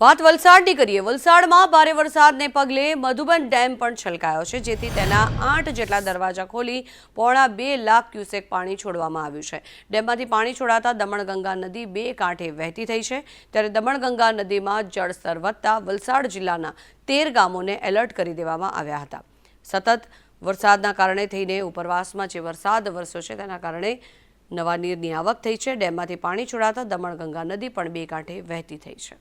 વાત વલસાડની કરીએ. વલસાડમાં ભારે વરસાદને પગલે મધુબન ડેમ પણ છલકાયો છે, જેથી તેના આઠ જેટલા દરવાજા ખોલી પોણા બે લાખ ક્યુસેક પાણી છોડવામાં આવ્યું છે. ડેમમાંથી પાણી છોડાતા દમણગંગા નદી બે કાંઠે વહેતી થઈ છે. ત્યારે દમણગંગા નદીમાં જળસ્તર વધતા વલસાડ જિલ્લાના તેર ગામોને એલર્ટ કરી દેવામાં આવ્યા હતા. સતત વરસાદના કારણે થઈને ઉપરવાસમાં જે વરસાદ વરસ્યો છે, તેના કારણે નવા નીરની આવક થઈ છે. ડેમમાંથી પાણી છોડાતા દમણગંગા નદી પણ બે કાંઠે વહેતી થઈ છે.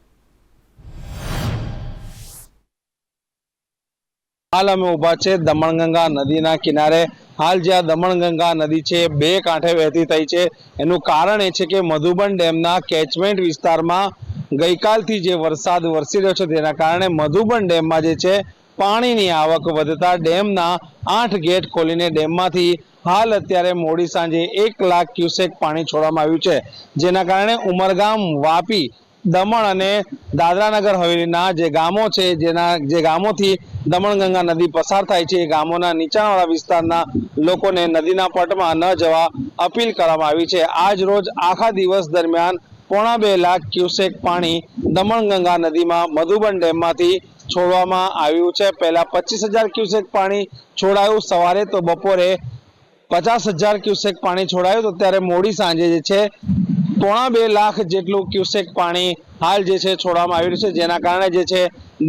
હાલ અમે ઊભા છે દમણગંગા નદીના કિનારે. હાલ જ્યાં દમણગંગા નદી છે, બે કાંઠે વહેતી થઈ છે. એનું કારણ એ છે કે મધુબન ડેમના કેચમેન્ટ વિસ્તારમાં ગઈકાલથી જે વરસાદ વરસી રહ્યો છે, તેના કારણે મધુબન ડેમમાં જે છે, પાણીની આવક વધતા ડેમના આઠ ગેટ ખોલીને ડેમમાંથી હાલ અત્યારે મોડી સાંજે એક લાખ ક્યુસેક પાણી છોડવામાં આવ્યું છે. જેના કારણે ઉમરગામ, વાપી દમણ અને દાદરાનગર હવેલીના જે ગામો છે, જેના જે ગામોથી દમણગંગા નદી પસાર થાય છે, એ ગામોના નીચાણવાળા વિસ્તારના લોકોને નદીના પટમાં ન જવા અપીલ કરવામાં આવી છે. આજ રોજ આખા દિવસ દરમિયાન પોણા બે લાખ ક્યુસેક પાણી દમણગંગા નદીમાં મધુબન ડેમમાંથી છોડવામાં આવ્યું છે. પહેલા પચીસ હજાર ક્યુસેક પાણી છોડાયું. સવારે તો બપોરે પચાસ હજાર ક્યુસેક પાણી છોડાયું. તો ત્યારે મોડી સાંજે જે છે પોણા બે લાખ જેટલું ક્યુસેક પાણી હાલ જે છે છોડવામાં આવી રહ્યું છે, જેના કારણે જે છે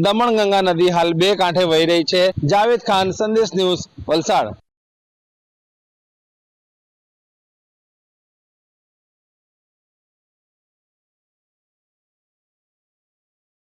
દમણગંગા નદી હાલ બે કાંઠે વહી રહી છે. જાવેદ ખાન, સંદેશ ન્યૂઝ વલસાડ.